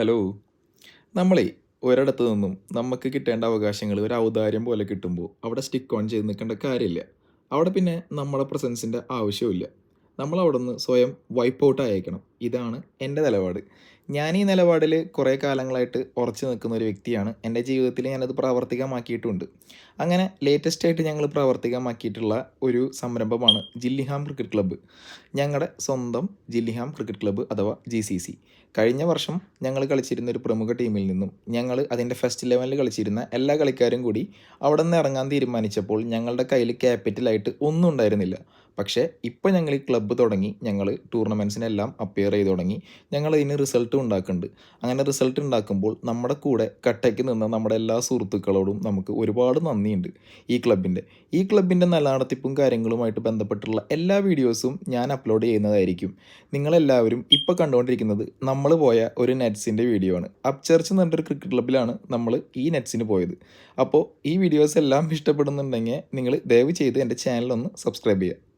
Hello. നമ്മളേ ഒരിടത്ത് നിന്നും നമുക്ക് കിട്ടേണ്ട അവകാശങ്ങൾ ഒരു ഔദാര്യം പോലെ കിട്ടുമ്പോൾ അവിടെ സ്റ്റിക്ക് ഓൺ ചെയ്ത് നിൽക്കേണ്ട കാര്യമില്ല. അവിടെ പിന്നെ നമ്മുടെ പ്രസൻസിന്റെ ആവശ്യമില്ല നമ്മൾ അവിടെ നിന്ന് സ്വയം വൈപ്പ് ഔട്ട് ആയേക്കണം. ഇതാണ് എന്റെ നിലപാട്. ഞാൻ ഈ നിലപാടിൽ കുറേ കാലങ്ങളായിട്ട് ഉറച്ചു നിൽക്കുന്ന ഒരു വ്യക്തിയാണ്. എന്റെ ജീവിതത്തിൽ ഞാനത് പ്രാവർത്തികമാക്കിയിട്ടുണ്ട്. അങ്ങനെ ലേറ്റസ്റ്റ് ആയിട്ട് ഞങ്ങൾ പ്രാവർത്തികമാക്കിയിട്ടുള്ള ഒരു സംരംഭമാണ് ജില്ലിഹാം ക്രിക്കറ്റ് ക്ലബ്ബ് ഞങ്ങളുടെ സ്വന്തം ജില്ലിഹാം ക്രിക്കറ്റ് ക്ലബ്ബ് അഥവാ ജി സി സി കഴിഞ്ഞ വർഷം ഞങ്ങൾ കളിച്ചിരുന്ന ഒരു പ്രമുഖ ടീമിൽ നിന്നും ഞങ്ങൾ അതിന്റെ ഫസ്റ്റ് ലെവലിൽ കളിച്ചിരുന്ന എല്ലാ കളിക്കാരും കൂടി അവിടെ നിന്ന് ഇറങ്ങാൻ തീരുമാനിച്ചപ്പോൾ ഞങ്ങളുടെ കയ്യിൽ ക്യാപിറ്റലായിട്ട് ഒന്നും ഉണ്ടായിരുന്നില്ല. പക്ഷേ ഇപ്പോൾ ഞങ്ങൾ ഈ ക്ലബ്ബ് തുടങ്ങി ഞങ്ങൾ ടൂർണമെന്റ്സിനെല്ലാം അപ്പിയർ ചെയ്ത് തുടങ്ങി. ഞങ്ങൾ ഇതിന് റിസൾട്ട് ഉണ്ടാക്കുന്നുണ്ട് അങ്ങനെ റിസൾട്ട് ഉണ്ടാക്കുമ്പോൾ നമ്മുടെ കൂടെ കട്ടയ്ക്ക് നിന്ന് നമ്മുടെ എല്ലാ സുഹൃത്തുക്കളോടും നമുക്ക് ഒരുപാട് നന്ദിയുണ്ട് ഈ ക്ലബിന്റെ ഈ ക്ലബിന്റെ നല്ല നടത്തിപ്പും കാര്യങ്ങളുമായിട്ട് ബന്ധപ്പെട്ടുള്ള എല്ലാ വീഡിയോസും ഞാൻ അപ്ലോഡ് ചെയ്യുന്നതായിരിക്കും. നിങ്ങളെല്ലാവരും ഇപ്പോൾ കണ്ടുകൊണ്ടിരിക്കുന്നത് നമ്മൾ പോയ ഒരു നെറ്റ്സിന്റെ വീഡിയോ ആണ്. അപ് ചർച്ച് എന്ന് പറഞ്ഞൊരു ക്രിക്കറ്റ് ക്ലബിലാണ് നമ്മൾ ഈ നെറ്റ്സിന് പോയത്. അപ്പോൾ ഈ വീഡിയോസ് എല്ലാം ഇഷ്ടപ്പെടുന്നുണ്ടെങ്കിൽ നിങ്ങൾ ദയവ് ചെയ്ത് എന്റെ ചാനൽ ഒന്ന് സബ്സ്ക്രൈബ് ചെയ്യുക.